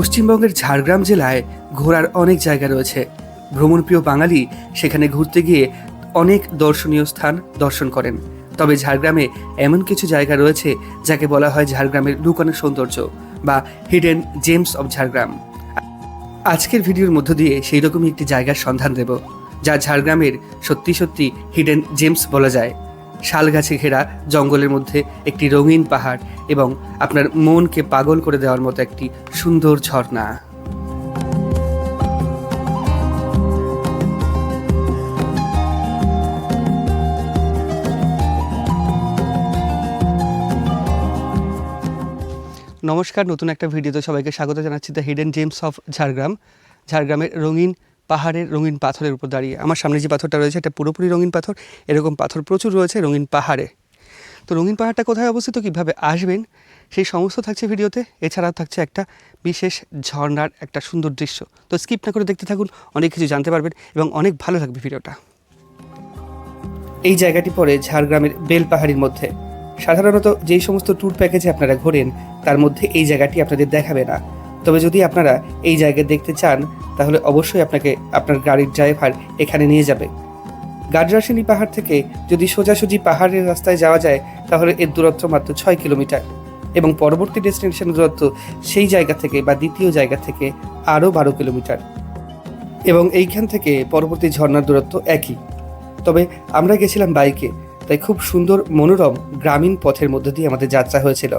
পশ্চিমবঙ্গের ঝাড়গ্রাম জেলায় ঘোরার অনেক জায়গা রয়েছে। ভ্রমণপ্রিয় বাঙালি সেখানে ঘুরতে গিয়ে অনেক দর্শনীয় স্থান দর্শন করেন। তবে ঝাড়গ্রামে এমন কিছু জায়গা রয়েছে যাকে বলা হয় ঝাড়গ্রামের লুকানো সৌন্দর্য বা হিডেন জেমস অব ঝাড়গ্রাম। আজকের ভিডিওর মধ্য দিয়ে সেই রকমই একটি জায়গার সন্ধান দেব, যা ঝাড়গ্রামের সত্যি সত্যি হিডেন জেমস বলা যায়। শাল গাছে ঘেরা জঙ্গলের মধ্যে একটি রঙিন পাহাড় এবং আপনার মনকে পাগল করে দেওয়ার মতো একটি সুন্দর ঝর্ণা। নমস্কার, নতুন একটা ভিডিওতে সবাইকে স্বাগত জানাচ্ছি the hidden gems of Jhargram ঝাড়গ্রামের রঙিন পাহাড়ের রঙিন পাথরের উপর দাঁড়িয়ে। আমার সামনে যে পাথরটা রয়েছে, এটা পুরোপুরি রঙিন পাথর। এরকম পাথর প্রচুর রয়েছে রঙিন পাহাড়ে। তো রঙিন পাহাড়টা কোথায় অবস্থিত, কীভাবে আসবেন, সেই সমস্ত থাকছে ভিডিওতে। এছাড়াও থাকছে একটা বিশেষ ঝর্ণার একটা সুন্দর দৃশ্য। তো স্কিপ না করে দেখতে থাকুন, অনেক কিছু জানতে পারবেন এবং অনেক ভালো লাগবে ভিডিওটা। এই জায়গাটি পড়ে ঝাড়গ্রামের বেলপাহাড়ির মধ্যে। সাধারণত যেই সমস্ত ট্যুর প্যাকেজে আপনারা ঘোরেন, তার মধ্যে এই জায়গাটি আপনাদের দেখাবে না। তবে যদি আপনারা এই জায়গা দেখতে চান, তাহলে অবশ্যই আপনাকে আপনার গাড়ির ড্রাইভার এখানে নিয়ে যাবে। গাডরাসিনী পাহাড় থেকে যদি সোজাসুজি পাহাড়ের রাস্তায় যাওয়া যায়, তাহলে এর দূরত্ব মাত্র ছয় কিলোমিটার এবং পরবর্তী ডেস্টিনেশনের দূরত্ব সেই জায়গা থেকে বা দ্বিতীয় জায়গা থেকে আরও বারো কিলোমিটার এবং এইখান থেকে পরবর্তী ঝর্ণার দূরত্ব একই। তবে আমরা গেছিলাম বাইকে, তাই খুব সুন্দর মনোরম গ্রামীণ পথের মধ্য দিয়ে আমাদের যাত্রা হয়েছিল।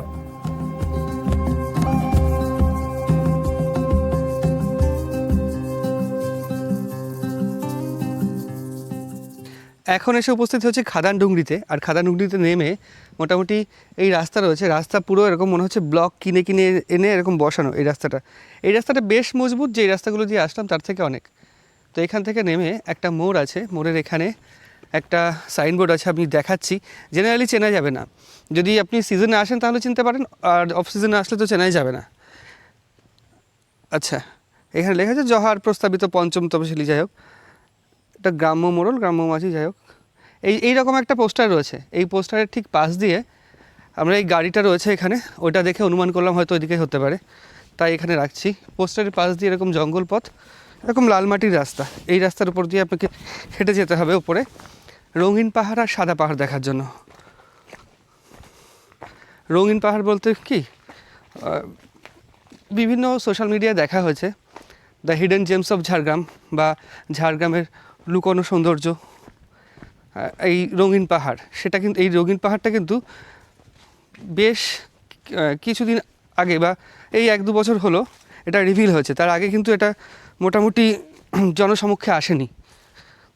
এখন এসে উপস্থিত হচ্ছে খাদান ডুংরিতে আর খাদান ডুংরিতে নেমে মোটামুটি এই রাস্তা রয়েছে। রাস্তা পুরো এরকম মনে হচ্ছে ব্লক কিনে কিনে এনে এরকম বসানো এই রাস্তাটা। এই রাস্তাটা বেশ মজবুত যে রাস্তাগুলো দিয়ে আসলাম, তার থেকে অনেক। তো এখান থেকে নেমে একটা মোড় আছে, মোড়ের এখানে একটা সাইনবোর্ড আছে, আমি দেখাচ্ছি। জেনারেলি চেনা যাবে না। যদি আপনি সিজনে আসেন তাহলে চিনতে পারেন, আর অফ সিজনে আসলে তো চেনাই যাবে না। আচ্ছা এখানে লেখা আছে, জহার প্রস্তাবিত পঞ্চম তপশিলি, যাই হোক। এটা গ্রাম্য মোড়ল, গ্রাম্য মাঝি, যাই হোক। এই এইরকম একটা পোস্টার রয়েছে। এই পোস্টারের ঠিক পাশ দিয়ে আমরা এই গাড়িটা রয়েছে এখানে। ওইটা দেখে অনুমান করলাম হয়তো ওইদিকে হতে পারে। তাই এখানে রাখছি। পোস্টারের পাশ দিয়ে এরকম জঙ্গল পথ, এরকম লাল মাটির রাস্তা। এই রাস্তার উপর দিয়ে আপনাকে হেঁটে যেতে হবে উপরে। রঙিন পাহাড় আর সাদা পাহাড় দেখার জন্য। রঙিন পাহাড় বলতে কি? বিভিন্ন সোশ্যাল মিডিয়ায় দেখা হয়েছে। The hidden gems of Jhargram বা ঝাড়গ্রামের লুকোনো সৌন্দর্য এই রঙিন পাহাড় সেটা কিন্তু এই রঙিন পাহাড়টা কিন্তু বেশ কিছুদিন আগে বা এই এক দু বছর হলো এটা রিভিল হয়েছে। তার আগে কিন্তু এটা মোটামুটি জনসমক্ষে আসেনি।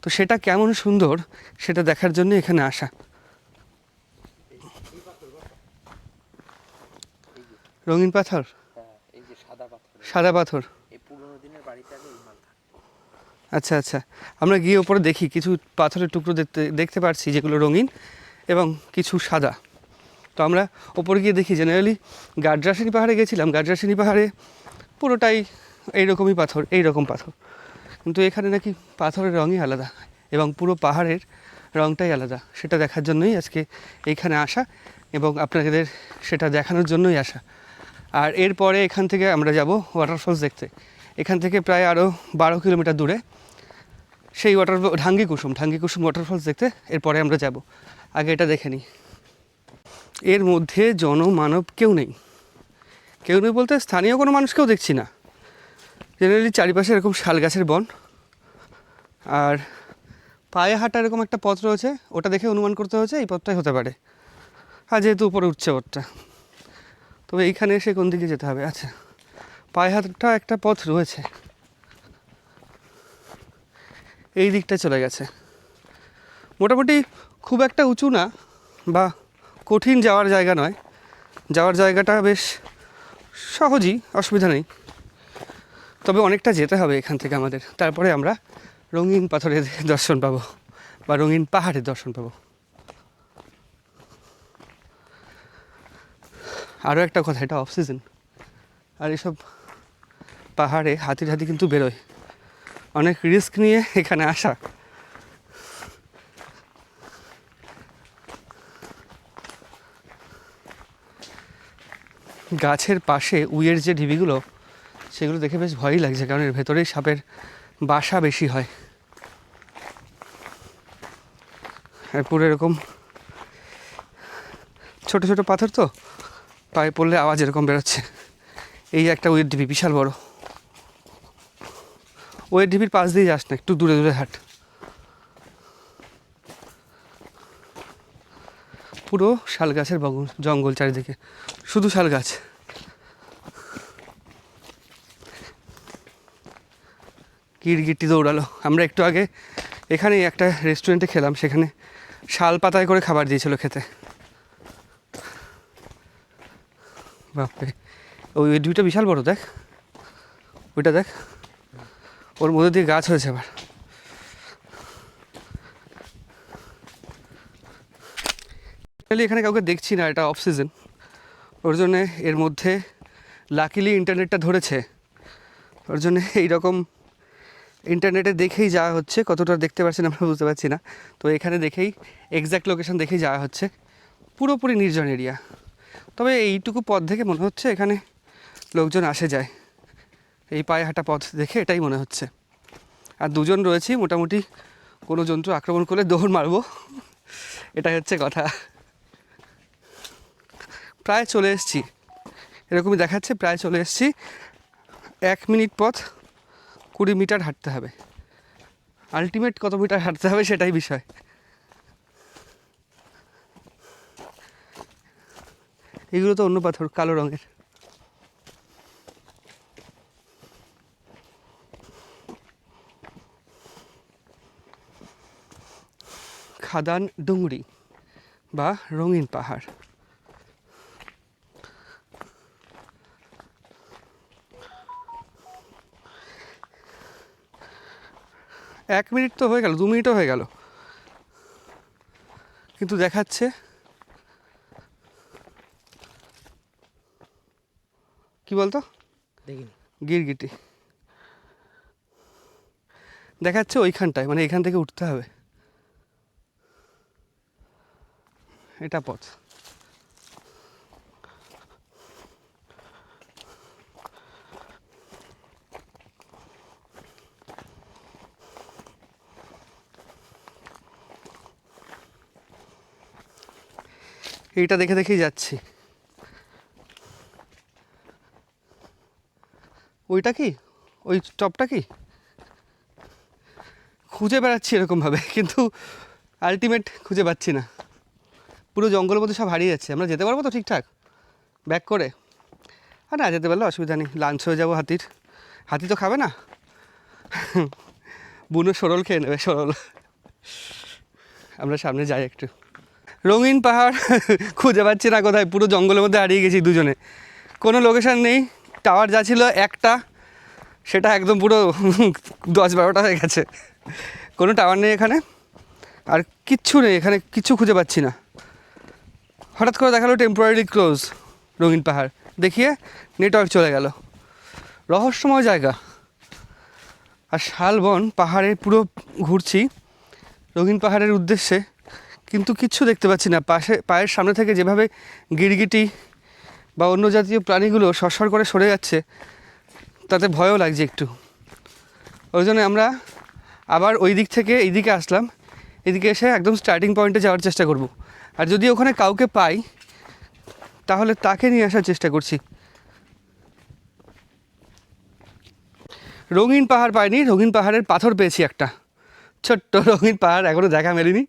তো সেটা কেমন সুন্দর সেটা দেখার জন্য এখানে আসা। রঙিন পাথর? হ্যাঁ সাদা পাথর। সাদা পাথর। পুরোনো দিনের বাড়িতে আগে এই মাল থাকতো আচ্ছা আচ্ছা। আমরা গিয়ে ওপরে দেখি, কিছু পাথরের টুকরো দেখতে দেখতে পারছি, যেগুলো রঙিন এবং কিছু সাদা। তো আমরা ওপরে গিয়ে দেখি জেনারেলি গাড্রাসিনী পাহাড়ে গেছিলাম। গাড্রাসিনী পাহাড়ে পুরোটাই এইরকমই পাথর এই রকম পাথর। কিন্তু এখানে নাকি পাথরের রঙই আলাদা এবং পুরো পাহাড়ের রঙটাই আলাদা। সেটা দেখার জন্যই আজকে এইখানে আসা এবং আপনাদের সেটা দেখানোর জন্যই আসা। আর এরপরে এখান থেকে আমরা যাব ওয়াটারফলস দেখতে। এখান থেকে প্রায় আরও বারো কিলোমিটার দূরে। সেই ওয়াটার ঢাঙ্গি কুসুম ঢাঙ্গি কুসুম ওয়াটারফলস দেখতে। এরপরে আমরা যাব। আগে এটা দেখে নিই এর মধ্যে জনমানব কেউ নেই। কেউ নেই বলতে স্থানীয় কোনো মানুষকেও দেখছি না। জেনারেলি চারিপাশে এরকম শাল গাছের বন। আর পায়ে হাঁটা এরকম একটা পথ রয়েছে। ওটা দেখে অনুমান করতে হয়েছে, এই পথটাই হতে পারে। আর যেহেতু উপরে উঠছে পথটা। তবে এইখানে এসে কোন দিকে যেতে হবে? আচ্ছা। পায়ে হাঁটা একটা পথ রয়েছে। এই দিকটা চলে গেছে। মোটামুটি খুব একটা উঁচু না বা কঠিন যাওয়ার জায়গা নয়। যাওয়ার জায়গাটা বেশ সহজই, অসুবিধা নেই। তবে অনেকটা যেতে হবে এখান থেকে আমাদের। তারপরে আমরা রঙিন পাথরের দর্শন পাবো বা রঙিন পাহাড়ের দর্শন পাবো। আরও একটা কথা, এটা অফ সিজন আর এসব পাহাড়ে হাতির হাতি কিন্তু বেরোয়। অনেক রিস্ক নিয়ে এখানে আসা। গাছের পাশে উইয়ের যে ঢিবিগুলো, সেগুলো দেখে বেশ ভয়ই লাগছে, কারণ এর ভেতরেই সাপের বাসা বেশি হয়। আর পুরো এরকম ছোট ছোট পাথর তো, পায়ে পড়লে আওয়াজ এরকম বেরোচ্ছে। এই একটা উইয়ের ঢিবি, বিশাল বড়। ওয়ের ঢিবির পাশ দিয়ে যাস না, একটু দূরে দূরে হাট। পুরো শাল গাছের বগল- জঙ্গল চারিদিকে। শুধু শাল গাছ গিরগিটি দৌড়ালো। আমরা একটু আগে এখানেই একটা রেস্টুরেন্টে খেলাম, সেখানে শাল পাতায় করে খাবার দিয়েছিল খেতে। বাপরে ওই ওই দুইটা বিশাল বড়, দেখ। ওইটা দেখ। ওর মধ্যে দিয়ে গাছ হয়েছে আবার এখানে কাউকে দেখছি না, এটা অফ সিজন ওর জন্যে এর মধ্যে লাকিলি ইন্টারনেটটা ধরেছে। ওর জন্যে এইরকম ইন্টারনেটে দেখেই যাওয়া হচ্ছে, কতটা দেখতে পাচ্ছেন আমরা বুঝতে পারছি না। তো এখানে দেখেই এক্স্যাক্ট লোকেশন দেখেই যাওয়া হচ্ছে। পুরোপুরি নির্জন এরিয়া তবে এইটুকু পথ থেকে মনে হচ্ছে এখানে লোকজন আসে যায়। এই পায়ে হাঁটা পথ দেখে এটাই মনে হচ্ছে। আর দুজন রয়েছি, মোটামুটি কোনো জন্তু আক্রমণ করলে দৌড় মারবো। এটাই হচ্ছে কথা। প্রায় চলে এসছি। এরকমই দেখাচ্ছে, প্রায় চলে এসছি। এক মিনিট পথ, কুড়ি মিটার হাঁটতে হবে। আলটিমেট কত মিটার হাঁটতে হবে সেটাই বিষয়। এগুলো তো অন্য পাথর, কালো রঙের। খাদান ডুংরি বা রঙিন পাহাড়। এক মিনিট তো হয়ে গেল দু মিনিটও হয়ে গেল। কিন্তু দেখাচ্ছে কি বলতো? দেখিনি। গিরগিটি। দেখাচ্ছে ওইখানটায় মানে এখান থেকে উঠতে হবে। এটা পথ। এইটা দেখে দেখেই যাচ্ছি। ওইটা কি? ওই টপটা কি? খুঁজে বেড়াচ্ছি এরকমভাবে, কিন্তু আলটিমেট খুঁজে পাচ্ছি না। পুরো জঙ্গলের মধ্যে সব হারিয়ে যাচ্ছে। আমরা যেতে পারব তো ঠিকঠাক? ব্যাক করে? আর না, যেতে পারলে অসুবিধা নেই। লাঞ্চ হয়ে যাব হাতির। হাতি তো খাবে না? বুনো সরল খেয়ে নেবে, সরল। আমরা সামনে যাই একটু। রঙিন পাহাড়, খুঁজে পাচ্ছি না কোথায়। পুরো জঙ্গলের মধ্যে হারিয়ে গেছি দুজনে। কোনো লোকেশান নেই। টাওয়ার যা ছিল একটা, সেটা একদম পুরো দশ বারোটা হয়ে গেছে। কোনো টাওয়ার নেই এখানে। আর কিচ্ছু নেই, এখানে কিচ্ছু খুঁজে পাচ্ছি না। হঠাৎ করে দেখাল টেম্পোরারি ক্লোজ রঙিন পাহাড়। দেখিয়ে নেটওয়ার্ক চলে গেল। রহস্যময় জায়গা। আর শালবন পাহাড়ে পুরো ঘুরছি রঙিন পাহাড়ের উদ্দেশ্যে। কিন্তু কিচ্ছু দেখতে পাচ্ছি না। পাশে, পায়ের সামনে থেকে যেভাবে গিরগিটি বা অন্য জাতীয় প্রাণীগুলো সরসর করে সরে যাচ্ছে, তাতে ভয়ও লাগছে একটু। ওই জন্য আমরা আবার ওই দিক থেকে এই দিকে আসলাম। এদিকে এসে একদম স্টার্টিং পয়েন্টে যাওয়ার চেষ্টা করব। আর যদি ওখানে কাউকে পাই, তাহলে তাকে নিয়ে আসার চেষ্টা করছি। রঙিন পাহাড় পাইনি, রঙিন পাহাড়ের পাথর পেয়েছি একটা। ছোট্ট রঙিন পাহাড় এখনও দেখা মেলেনি,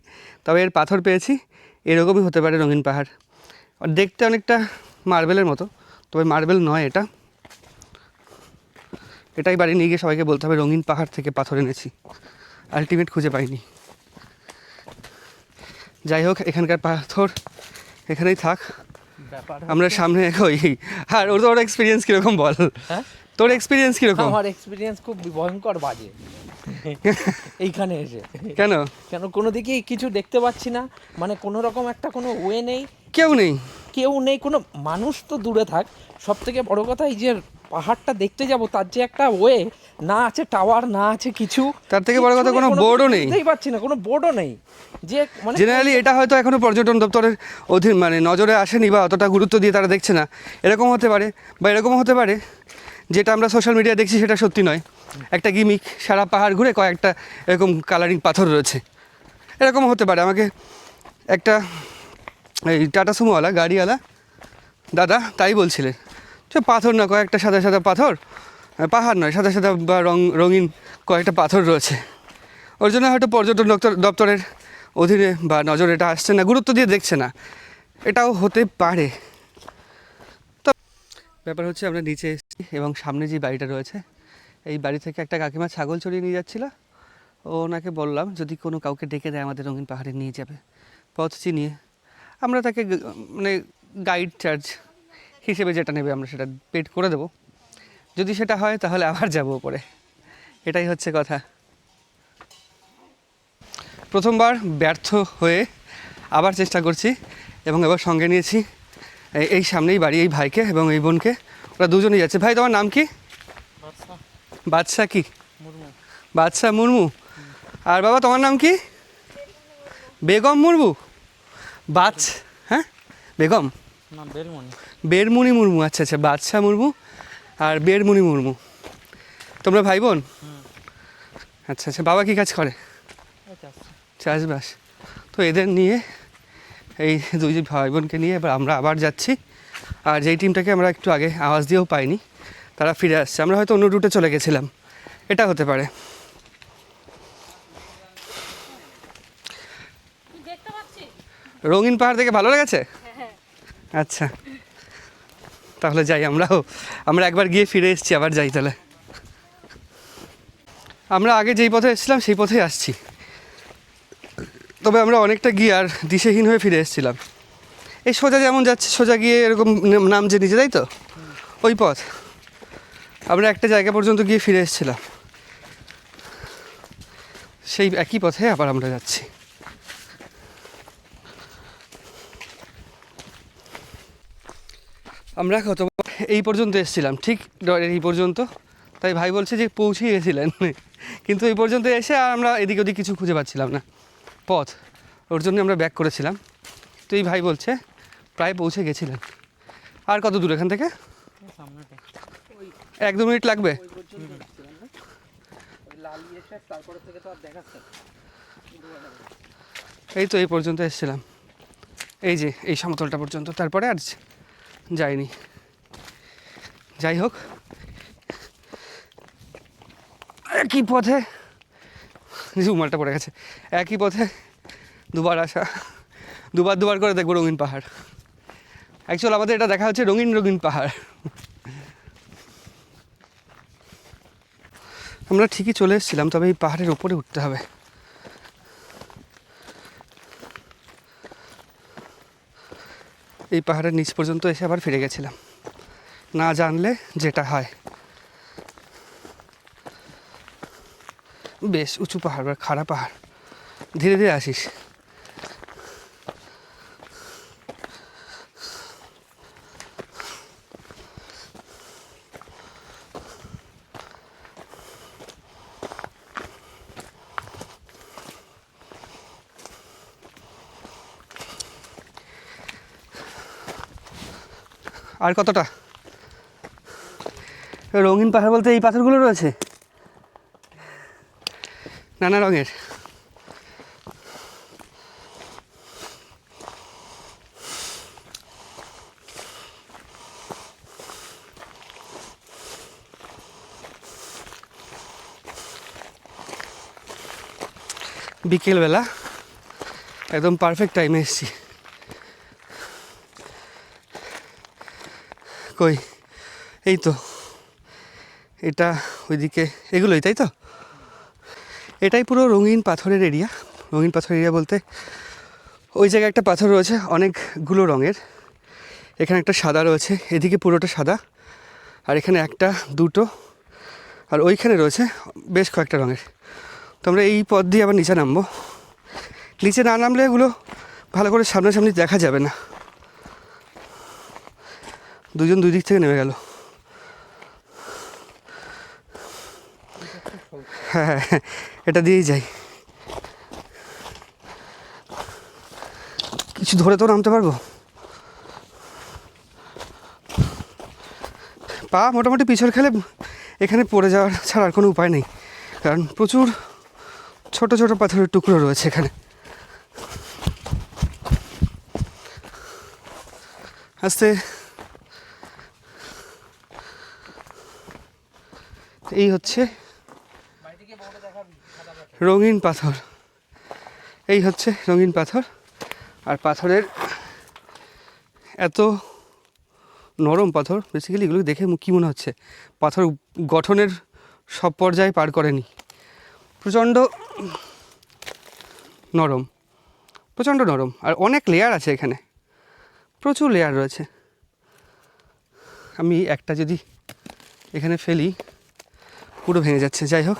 তবে এর পাথর পেয়েছি, এরকমই হতে পারে রঙিন পাহাড়। দেখতে অনেকটা মার্বেলের মতো, তবে মার্বেল নয় এটা। এটাই বাড়ি নিয়ে গিয়ে সবাইকে বলতে হবে, রঙিন পাহাড় থেকে পাথর এনেছি। আলটিমেট খুঁজে পাইনি। যাই হোক এখানকার পাথর এখানেই থাক। আমরা সামনে এগোই। আর ওর তোর এক্সপিরিয়েন্স কীরকম বল? হ্যাঁ? তোর এক্সপিরিয়েন্স কীরকম? আমার এক্সপিরিয়েন্স খুব ভয়ঙ্কর বাজে। এইখানে এসে। কেন? কেন কোনো দিকেই কিছু দেখতে পাচ্ছি না। মানে কোনো রকম একটা কোনো ওয়ে নেই। কেউ নেই? কেউ নেই কোনো মানুষ তো দূরে থাক। সব থেকে বড় কথা এই যে পাহাড়টা দেখতে যাব তার যে একটা ওয়ে না আছে টাওয়ার না আছে কিছু তার থেকে বড় কথা কোনো বোর্ডও নেই। দেখতেই পাচ্ছি না কোনো বোর্ডও নেই। যে মানে জেনারেলি এটা হয়তো এখনও পর্যটন দপ্তরের অধীন মানে নজরে আসেনি বা অতটা গুরুত্ব দিয়ে তারা দেখছে না। এরকম হতে পারে বা এরকম হতে পারে যেটা আমরা সোশ্যাল মিডিয়ায় দেখছি সেটা সত্যি নয়। একটা গিমিক সারা পাহাড় ঘুরে কয়েকটা এরকম কালারিং পাথর রয়েছে। এরকম হতে পারে। আমাকে একটা এই টাটা সুমোওয়ালা গাড়িওয়ালা দাদা তাই বলছিলেন। যে পাথর না, কয়েকটা সাদা সাদা পাথর পাহাড় নয়, সাদা সাদা বা রং, রঙিন কয়েকটা পাথর রয়েছে। ওর জন্য হয়তো পর্যটন দপ্তর, দপ্তরের অধীনে বা নজর এটা আসছে না, গুরুত্ব দিয়ে দেখছে না। এটাও হতে পারে। তো ব্যাপার হচ্ছে আমরা নিচে এসেছি এবং সামনে যে বাড়িটা রয়েছে, এই বাড়ি থেকে একটা কাকিমা ছাগল চড়িয়ে নিয়ে যাচ্ছিল। ওনাকে বললাম, যদি কোনো কাউকে ডেকে দেয়, আমাদের রঙিন পাহাড়ে নিয়ে যাবে। পথ চিনিয়ে। আমরা তাকে মানে গাইড চার্জ হিসেবে যেটা নেবে আমরা সেটা পেড করে দেবো। যদি সেটা হয় তাহলে আবার যাব উপরে। এটাই হচ্ছে কথা। প্রথমবার ব্যর্থ হয়ে আবার চেষ্টা করছি এবং এবার সঙ্গে নিয়েছি এই- এই সামনেই বাড়ি এই ভাইকে এবং এই বোনকে। ওরা দুজনেই যাচ্ছে। ভাই তোমার নাম কি? বাদশা কি? বাদশা মুর্মু। আর বাবা তোমার নাম কি? বেগম। মুর্মু? বাচ হ্যাঁ? বেগম। না বেলমনি বেরমুনি মুর্মু আচ্ছা আচ্ছা বাদশাহ মুর্মু আর বেরমুনি মুর্মু। তোমরা ভাই বোন আচ্ছা আচ্ছা বাবা কি কাজ করে? চাষবাস। তো এদের নিয়ে এই দুই যে ভাই বোনকে নিয়ে এবার আমরা আবার যাচ্ছি। আর যেই টিমটাকে আমরা একটু আগে আওয়াজ দিয়েও পাইনি তারা ফিরে আসছে। আমরা হয়তো অন্য রুটে চলে গেছিলাম। এটা হতে পারে। রঙিন পাহাড় থেকে ভালো লেগেছে? আচ্ছা। তাহলে যাই আমরাও, আমরা একবার গিয়ে ফিরে এসেছি, আবার যাই তাহলে। আমরা আগে যেই পথে এসেছিলাম, সেই পথেই আসছি। তবে আমরা অনেকটা গিয়ে আর দিশেহীন হয়ে ফিরে এসেছিলাম। এই সোজা যেমন যাচ্ছে, সোজা গিয়ে এরকম নাম- যে নিচে তাই তো? ওই পথ। আমরা একটা জায়গা পর্যন্ত গিয়ে ফিরে এসেছিলাম। সেই একই পথে আবার আমরা যাচ্ছি। আমরা কত এই পর্যন্ত এসেছিলাম, ঠিক ডরের এই পর্যন্ত। তাই ভাই বলছে যে পৌঁছে গেছিলেন। কিন্তু এই পর্যন্ত এসে আর আমরা এদিক ওদিক কিছু খুঁজে পাচ্ছিলাম না। পথ, ওর জন্য আমরা ব্যাক করেছিলাম। তো এই ভাই বলছে, প্রায় পৌঁছে গেছিলেন। আর কত দূর এখান থেকে? এক দু মিনিট লাগবে। এই তো এই পর্যন্ত এসেছিলাম। এই যে, এই সমতলটা পর্যন্ত। তারপরে আর যাইনি। যাই হোক। একই পথে উমালটা পড়ে গেছে। একই পথে দুবার আসা, দুবার দুবার করে দেখব রঙিন পাহাড়। অ্যাকচুয়াল আমাদের এটা দেখা হচ্ছে রঙিন রঙিন পাহাড়। আমরা ঠিকই চলে এসেছিলাম, তবে এই পাহাড়ের ওপরে উঠতে হবে। এই পাহাড়ের নিচ পর্যন্ত এসে আবার ফিরে গেছিলাম। না জানলে যেটা হয়। বেশ উঁচু পাহাড় বা খাড়া পাহাড়। ধীরে ধীরে আসিস। আর কতটা? রঙিন পাহাড় বলতে এই পাথরগুলো রয়েছে? নানা রঙের। বিকেলবেলা একদম পারফেক্ট টাইমে এসেছি। কই? এই তো। এটা ওইদিকে, এগুলোই, তাই তো? এটাই পুরো রঙিন পাথরের এরিয়া রঙিন পাথর এরিয়া বলতে ওই জায়গায় একটা পাথর রয়েছে, অনেকগুলো রঙের। এখানে একটা সাদা রয়েছে, এদিকে পুরোটা সাদা। আর এখানে একটা, দুটো। আর ওইখানে রয়েছে বেশ কয়েকটা রঙের। তো আমরা এই পথ দিয়ে আবার নিচে নামবো। নিচে না নামলে এগুলো ভালো করে সামনাসামনি দেখা যাবে না। দুজন দুই দিক থেকে নেমে গেল। হ্যাঁ এটা দিয়েই যাই। কিছু ধরে তো নামতে পারব? পা মোটামুটি পিছল খেলে এখানে পড়ে যাওয়ার ছাড়া আর কোনো উপায় নেই। কারণ প্রচুর ছোট ছোট পাথরের টুকরো রয়েছে এখানে। আস্তে। এই হচ্ছে রঙিন পাথর। এই হচ্ছে রঙিন পাথর। আর পাথরের এত নরম পাথর বেসিক্যালি এগুলো দেখে কী মনে হচ্ছে? পাথর গঠনের সব পর্যায়ে পার করেনি। প্রচণ্ড নরম। প্রচণ্ড নরম। আর অনেক লেয়ার আছে এখানে। প্রচুর লেয়ার রয়েছে। আমি একটা যদি এখানে ফেলি পুরো ভেঙে যাচ্ছে। যাই হোক,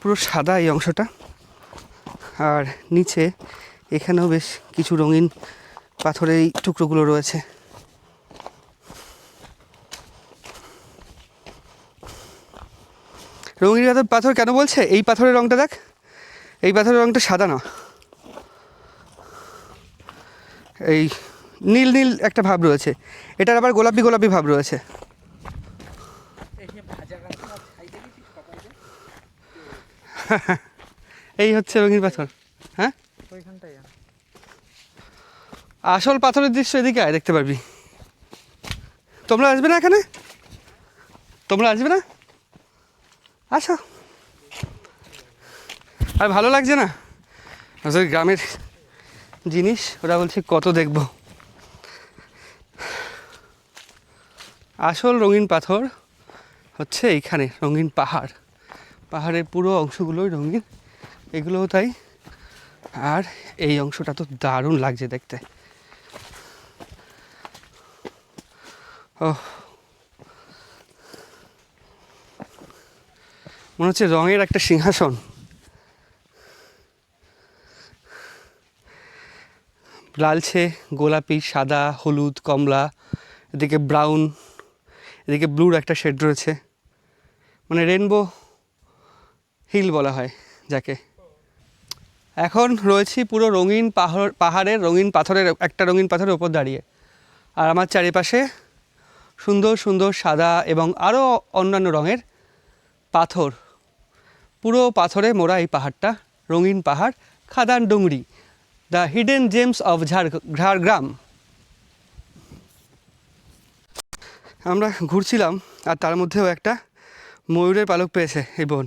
পুরো সাদা এই অংশটা। আর নিচে এখানেও বেশ কিছু রঙিন পাথরের এই টুকরোগুলো রয়েছে। রঙিন পাথর পাথর কেন বলছে? এই পাথরের রঙটা দেখ। এই পাথরের রঙটা সাদা না। এই নীল নীল একটা ভাব রয়েছে। এটার আবার গোলাপি গোলাপি ভাব রয়েছে। এই হচ্ছে রঙিন পাথর হ্যাঁ? আসল পাথরের দৃশ্য এদিকে আয় দেখতে পারবি। তোমরা আসবে না এখানে? তোমরা আসবে না? আসো। আর ভালো লাগছে না? আসলে গ্রামের জিনিস ওরা বলছে কত দেখব। আসল রঙিন পাথর হচ্ছে এইখানে রঙিন পাহাড়। পাহাড়ের পুরো অংশগুলোই রঙিন, এগুলোও তাই। আর এই অংশটা তো দারুণ লাগছে দেখতে। ও মনে হচ্ছে রঙের একটা সিংহাসন। লালছে, গোলাপি, সাদা, হলুদ, কমলা, এদিকে ব্রাউন, এদিকে ব্লুর একটা শেড রয়েছে। মানে রেনবো হিল বলা হয় যাকে। এখন রয়েছি পুরো রঙিন পাহাড় পাহাড়ের রঙিন পাথরের, একটা রঙিন পাথরের ওপর দাঁড়িয়ে। আর আমার চারিপাশে সুন্দর সুন্দর সাদা এবং আরও অন্যান্য রঙের পাথর। পুরো পাথরে মোড়া এই পাহাড়টা, রঙিন পাহাড়, Khadan Dungri, the hidden gems of Jhar Jhargram. আমরা ঘুরছিলাম আর তার মধ্যেও একটা ময়ূরের পালক পেয়েছে এই বোন।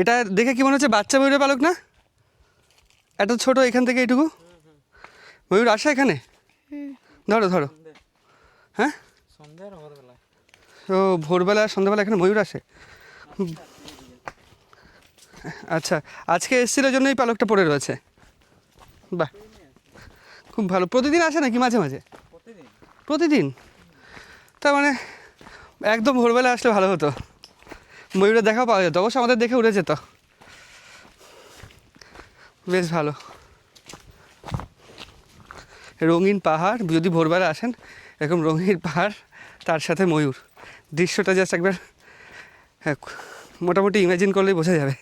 এটা দেখে কি মনে হচ্ছে বাচ্চা ময়ূরের পালক না? এত ছোট এখান থেকে এইটুকু? ময়ূর আসে এখানে? ধরো ধরো। হ্যাঁ? ও ভোরবেলা সন্ধ্যাবেলা এখানে ময়ূর আসে। আচ্ছা আজকে এসেছিল জন্য এই পালকটা পড়ে রয়েছে। বাহ। খুব ভালো। প্রতিদিন আসে নাকি মাঝে মাঝে? প্রতিদিন? তার মানে একদম ভোরবেলা আসলে ভালো হতো। ময়ূরের দেখা পাওয়া যেত অবশ্য আমাদের দেখে উড়ে যেত বেশ ভালো। রঙিন পাহাড় যদি ভোরবেলা আসেন এরকম রঙিন পাহাড় তার সাথে ময়ূর। দৃশ্যটা জাস্ট একবার হ্যাঁ, মোটামুটি ইমাজিন করলেই বোঝা যাবে।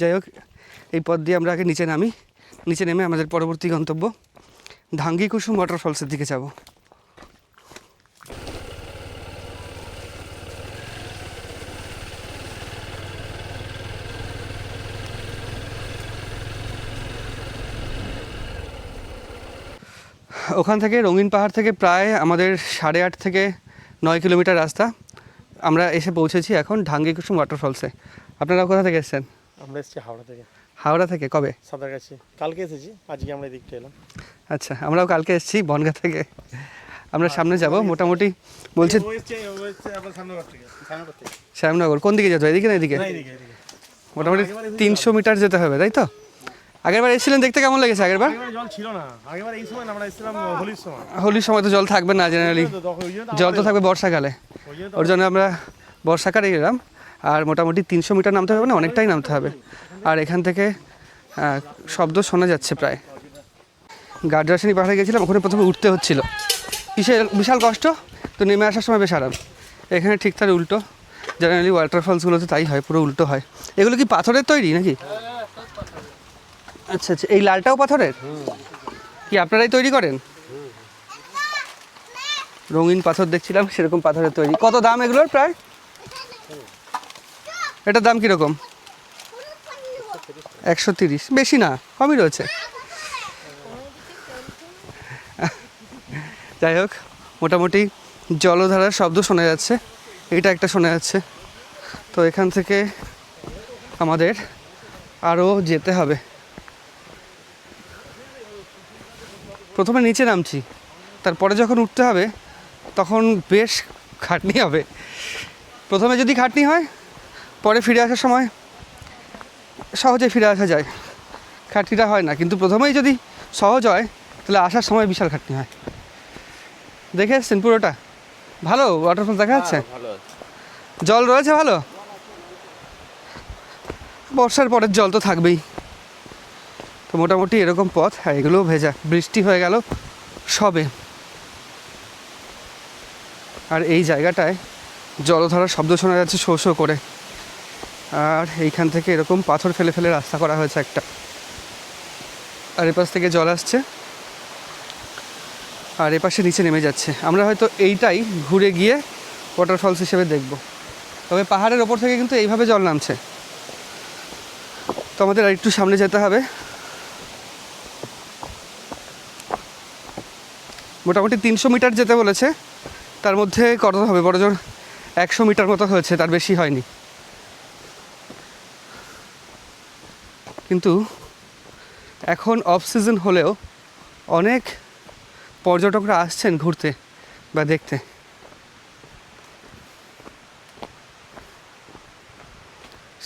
যাই হোক এই পথ দিয়ে আমরা আগে নিচে নামি। নিচে নেমে আমাদের পরবর্তী গন্তব্য ধাঙ্গি কুসুম ওয়াটারফলসের দিকে যাব। ওখান থেকে রঙিন পাহাড় থেকে প্রায় আমাদের সাড়ে আট থেকে নয় কিলোমিটার রাস্তা। আমরা এসে পৌঁছেছি এখন ঢাঙ্গি কুসুম ওয়াটারফলসে আপনারা কোথা থেকে এসেছেন? আমরা এসেছি হাওড়া থেকে। হাওড়া থেকে কবে? সাঁতারগাছি কালকে এসেছি আজকে আমরা এদিকটা এলাম। আচ্ছা আমরাও কালকে এসেছি বনগা থেকে। আমরা সামনে যাব মোটামুটি বলছে শ্যামনগর কোন দিকে যেতে হয়? এদিকে না এদিকে? এদিকে মোটামুটি তিনশো মিটার যেতে হবে তাই তো? আগেরবার এসেছিলেন দেখতে কেমন লেগেছে আগেরবার? জল ছিল না। আগেবার এই সময় আমরা এসেছিলাম হোলির সময়। হোলির সময় তো জল থাকবে না জেনারেলি জল তো থাকবে বর্ষাকালে। ওর জন্য আমরা বর্ষাকালে গেলাম। আর মোটামুটি তিনশো মিটার নামতে হবে না অনেকটাই নামতে হবে। আর এখান থেকে শব্দ শোনা যাচ্ছে প্রায়। গার্ডরাসানি পাহাড়ে গেছিলাম ওখানে প্রথমে উঠতে হচ্ছিল। বিশাল বিশাল কষ্ট? তো নেমে আসার সময় বেশ আরাম। এখানে ঠিক তার উল্টো। জেনারেলি ওয়াটারফলসগুলোতে তাই হয় পুরো উল্টো হয়। এগুলো কি পাথরের তৈরি নাকি? আচ্ছা আচ্ছা এই লালটাও পাথরের? কি আপনারাই তৈরি করেন? রঙিন পাথর দেখছিলাম, সেরকম পাথরের তৈরি। কত দাম এগুলোর প্রায়? এটার দাম কীরকম? একশো তিরিশ। বেশি না, কমই রয়েছে। যাই হোক, মোটামুটি জলধারার শব্দ শোনা যাচ্ছে। এটা একটা শোনা যাচ্ছে। তো এখান থেকে আমাদের আরও যেতে হবে। প্রথমে নিচে নামছি তারপরে যখন উঠতে হবে তখন বেশ খাটনি হবে। প্রথমে যদি খাটনি হয় পরে ফিরে আসার সময় সহজে ফিরে আসা যায়। খাটনিটা হয় না কিন্তু প্রথমেই যদি সহজ হয় তাহলে আসার সময় বিশাল খাটনি হয়। দেখে এসছেন পুরোটা? ভালো? ওয়াটারফল দেখা যাচ্ছে? জল রয়েছে ভালো? বর্ষার পরের জল তো থাকবেই। তো মোটামুটি এরকম পথ, আর এগুলোও ভেজা। বৃষ্টি হয়ে গেল সবে। আর এই জায়গাটায় জলধারার শব্দ শোনা যাচ্ছে শো শো করে। আর এইখান থেকে এরকম পাথর ফেলে ফেলে রাস্তা করা হয়েছে একটা। আর এপাশ থেকে জল আসছে। আর এপাশে নিচে নেমে যাচ্ছে। আমরা হয়তো এইটাই ঘুরে গিয়ে ওয়াটারফলস হিসেবে দেখব। তবে পাহাড়ের ওপর থেকে কিন্তু এইভাবে জল নামছে। তো আমাদের আর একটু সামনে যেতে হবে। মোটামুটি তিনশো মিটার যেতে বলেছে। তার মধ্যে কত হবে, বড় জোর একশো মিটার মতো হয়েছে, তার বেশি হয়নি। কিন্তু এখন অফ সিজন হলেও অনেক পর্যটকরা আসছেন ঘুরতে বা দেখতে।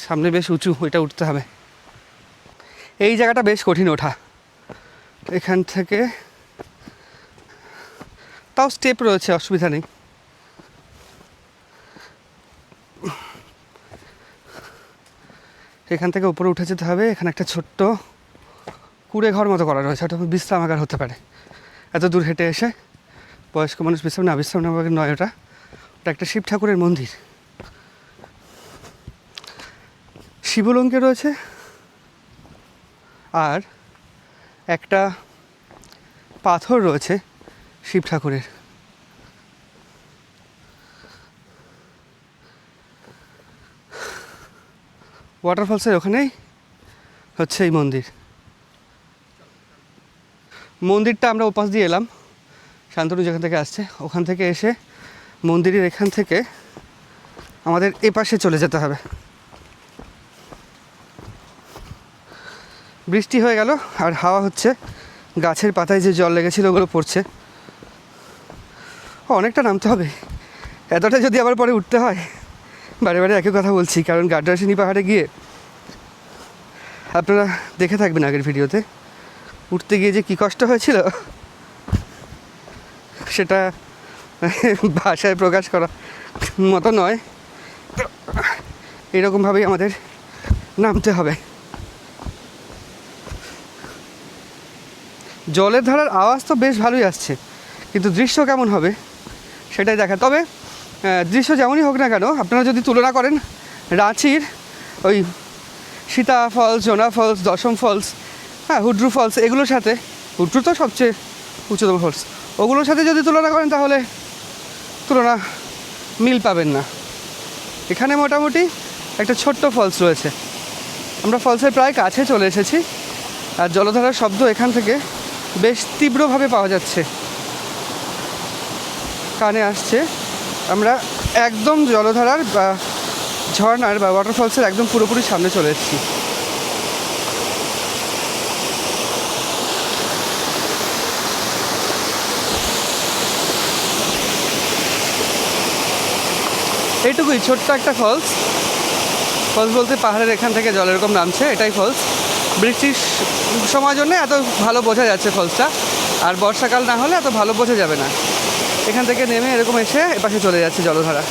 সামনে বেশ উঁচু ওইটা উঠতে হবে। এই জায়গাটা বেশ কঠিন ওঠা। এখান থেকে তাও স্টেপ রয়েছে, অসুবিধা নেই। এখান থেকে উপরে উঠে যেতে হবে, এখানে একটা ছোট্ট কুড়ে ঘর মতো করা রয়েছে, ওটা বিশ্রামাগার হতে পারে। এত দূর হেঁটে এসে বয়স্ক মানুষ বিশ্রাম না, বিশ্রাম নেওয়ার নয় ওটা। ওটা একটা শিব ঠাকুরের মন্দির। শিবলঙ্কে রয়েছে আর একটা পাথর রয়েছে। শিব ঠাকুরের। ওয়াটারফলসের ওখানেই হচ্ছে এই মন্দির। মন্দিরটা আমরা ওপাশ দিয়ে এলাম, শান্তনু যেখান থেকে আসছে, ওখান থেকে এসে মন্দিরের এখান থেকে আমাদের এপাশে চলে যেতে হবে। বৃষ্টি হয়ে গেল, আর হাওয়া হচ্ছে, গাছের পাতায় যে জল লেগেছিল ওগুলো পড়ছে। অনেকটা নামতে হবে। এতটা যদি আবার পরে উঠতে হয়, বারে বারে একই কথা বলছি, কারণ গাড্রাসিনী পাহাড়ে গিয়ে আপনারা দেখে থাকবেন আগের ভিডিওতে, উঠতে গিয়ে যে কী কষ্ট হয়েছিল, সেটা ভাষায় প্রকাশ করা মতো নয়। এরকমভাবেই আমাদের নামতে হবে। জলের ধারার আওয়াজ তো বেশ ভালোই আসছে, কিন্তু দৃশ্য কেমন হবে? সেটাই দেখা তবে দৃশ্য যেমনই হোক না কেন, আপনারা যদি তুলনা করেন, রাঁচির ওই Sita falls Jonha falls Dassam falls হ্যাঁ হুড্রু ফলস এগুলোর সাথে, হুড্রু তো সবচেয়ে উচ্চতম ফলস ওগুলোর সাথে যদি তুলনা করেন তাহলে তুলনা মিল পাবেন না। এখানে মোটামুটি একটা ছোট্ট ফলস রয়েছে। আমরা ফলসের প্রায় কাছে চলে এসেছি, আর জলধারার শব্দ এখান থেকে বেশ তীব্রভাবে পাওয়া যাচ্ছে। কানে আসছে। আমরা একদম জলধারার বা ঝর্নার বা ওয়াটারফলসের একদম পুরোপুরি সামনে চলে এসেছি। এইটুকুই, ছোট্ট একটা ফলস ফলস বলতে পাহাড়ের এখান থেকে জল এরকম নামছে, এটাই ফলস বৃষ্টির সময় জন্য এত ভালো বোঝা যাচ্ছে ফলসটা আর বর্ষাকাল না হলে এত ভালো বোঝা যাবে না। এখান থেকে নেমে এরকম এসে এপাশে চলে যাচ্ছে জলধারা।